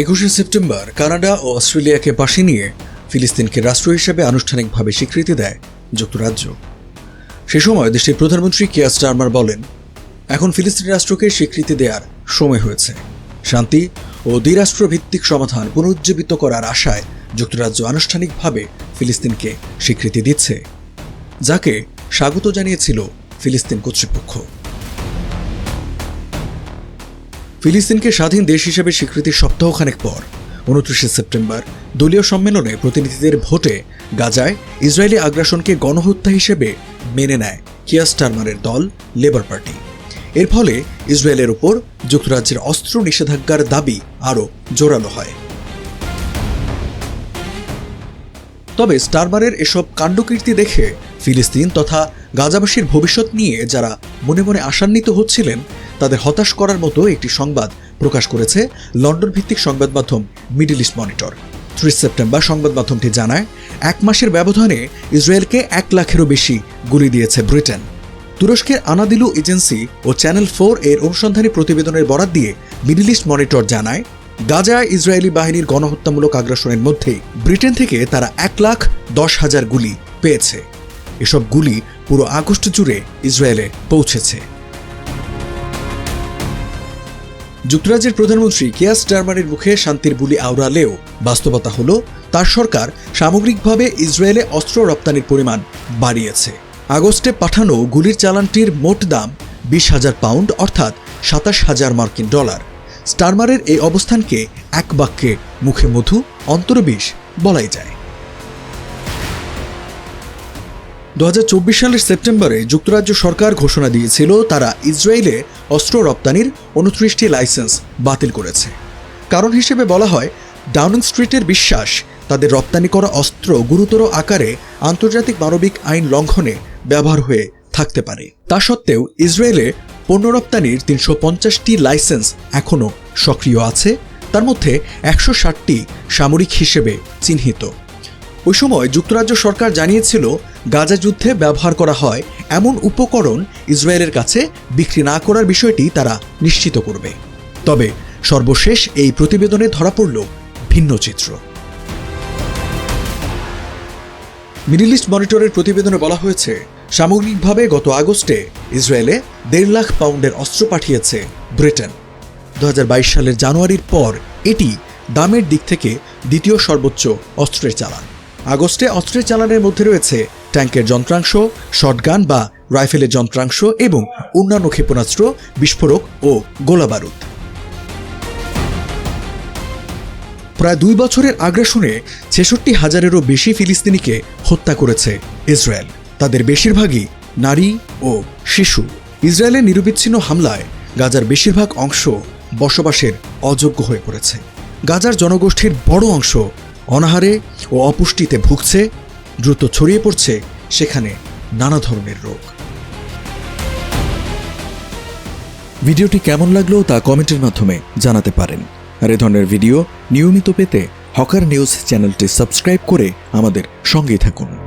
একুশে September Canada ও অস্ট্রেলিয়াকে পাশে নিয়ে ফিলিস্তিনকে রাষ্ট্র হিসেবে আনুষ্ঠানিকভাবে স্বীকৃতি দেয় যুক্তরাজ্য। সে সময় দেশটির প্রধানমন্ত্রী কিয়া স্টারমার বলেন, এখন ফিলিস্তিন রাষ্ট্রকে স্বীকৃতি দেওয়ার সময় হয়েছে। শান্তি ও দ্বিরাষ্ট্রভিত্তিক সমাধান পুনরুজ্জীবিত করার আশায় যুক্তরাজ্য আনুষ্ঠানিকভাবে ফিলিস্তিনকে স্বীকৃতি দিচ্ছে। যাকে স্বাগত জানিয়েছিল ফিলিস্তিন কর্তৃপক্ষ। ফিলিস্তিনকে স্বাধীন দেশ হিসেবে স্বীকৃতির সপ্তাহখানেক পর, উনত্রিশে সেপ্টেম্বর, দলীয় সম্মেলনে প্রতিনিধিদের ভোটে গাজায় ইসরায়েলি আগ্রাসনকে গণহত্যা হিসেবে মেনে নেয় কিয়া স্টারমারের দল, লেবার পার্টি। এর ফলে ইসরায়েলের ওপর যুক্তরাজ্যের অস্ত্র নিষেধাজ্ঞার দাবি আরও জোরালো হয়। তবে স্টারমারের এসব কাণ্ডকীর্তি দেখে ফিলিস্তিন তথা গাজাবাসীর ভবিষ্যৎ নিয়ে যারা মনে মনে আশান্বিত হচ্ছিলেন তাদের হতাশ করার মতো একটি সংবাদ প্রকাশ করেছে লন্ডন ভিত্তিক সংবাদ মাধ্যম মিডল ইস্ট মনিটর। ত্রিশ সেপ্টেম্বর সংবাদ মাধ্যমটি জানায়, এক মাসের ব্যবধানে ইসরায়েলকে এক লাখেরও বেশি গুলি দিয়েছে ব্রিটেন। তুরস্কের আনাদিলু এজেন্সি ও চ্যানেল ফোর এর অনুসন্ধানী প্রতিবেদনের বরাত দিয়ে মিডল ইস্ট মনিটর জানায়, গাজায় ইসরায়েলি বাহিনীর গণহত্যামূলক আগ্রাসনের মধ্যেই ব্রিটেন থেকে তারা এক লাখ দশ হাজার গুলি পেয়েছে। এসব গুলি পুরো আগস্ট জুড়ে ইসরায়েলে পৌঁছেছে। যুক্তরাজ্যের প্রধানমন্ত্রী কেয়াস স্টারমারের মুখে শান্তির বুলি আওড়ালেও বাস্তবতা হল, তার সরকার সামগ্রিকভাবে ইসরায়েলে অস্ত্র রপ্তানির পরিমাণ বাড়িয়েছে। আগস্টে পাঠানো গুলির চালানটির মোট দাম বিশ হাজার পাউন্ড অর্থাৎ সাতাশ হাজার মার্কিন ডলার। স্টারমারের এই অবস্থানকে এক বাক্যে মুখে মধু, অন্তরবিষ বলাই যায়। দু হাজার চব্বিশ সালের সেপ্টেম্বরে যুক্তরাজ্য সরকার ঘোষণা দিয়েছিল তারা ইসরায়েলে অস্ত্র রপ্তানির উনত্রিশটি লাইসেন্স বাতিল করেছে। কারণ হিসেবে বলা হয়, ডাউনিং স্ট্রিটের বিশ্বাস, তাদের রপ্তানি করা অস্ত্র গুরুতর আকারে আন্তর্জাতিক মানবিক আইন লঙ্ঘনে ব্যবহার হয়ে থাকতে পারে। তা সত্ত্বেও ইসরায়েলে পণ্য রপ্তানির তিনশো পঞ্চাশটি লাইসেন্স এখনও সক্রিয় আছে, তার মধ্যে একশো ষাটটি সামরিক হিসেবে চিহ্নিত। ওই সময় যুক্তরাজ্য সরকার জানিয়েছিল গাজা যুদ্ধে ব্যবহার করা হয় এমন উপকরণ ইসরায়েলের কাছে বিক্রি না করার বিষয়টি তারা নিশ্চিত করবে। তবে সর্বশেষ এই প্রতিবেদনে ধরা পড়ল ভিন্ন চিত্র। মিডল ইস্ট মনিটরের প্রতিবেদনে বলা হয়েছে, সামগ্রিকভাবে গত আগস্টে ইসরায়েলে দেড় লাখ পাউন্ডের অস্ত্র পাঠিয়েছে ব্রিটেন। দু হাজার বাইশ সালের জানুয়ারির পর এটি দামের দিক থেকে দ্বিতীয় সর্বোচ্চ অস্ত্রের চালান। আগস্টে অস্ত্রের চালানের মধ্যে রয়েছে ট্যাঙ্কের যন্ত্রাংশ, শটগান বা রাইফেলের যন্ত্রাংশ এবং অন্যান্য ক্ষেপণাস্ত্র, বিস্ফোরক ও গোলাবারুদ। প্রায় দুই বছরের আগ্রাসনে ছেষট্টি হাজারেরও বেশি ফিলিস্তিনিকে হত্যা করেছে ইসরায়েল। তাদের বেশিরভাগই নারী ও শিশু। ইসরায়েলের নিরবিচ্ছিন্ন হামলায় গাজার বেশিরভাগ অংশ বসবাসের অযোগ্য হয়ে পড়েছে। গাজার জনগোষ্ঠীর বড় অংশ অনাহারে ও অপুষ্টিতে ভুগছে, দ্রুত ছড়িয়ে পড়ছে সেখানে নানা ধরনের রোগ। ভিডিওটি কেমন লাগল তা কমেন্টের মাধ্যমে জানাতে পারেন। আর এ ধরনের ভিডিও নিয়মিত পেতে হকার নিউজ চ্যানেলটি সাবস্ক্রাইব করে আমাদের সঙ্গেই থাকুন।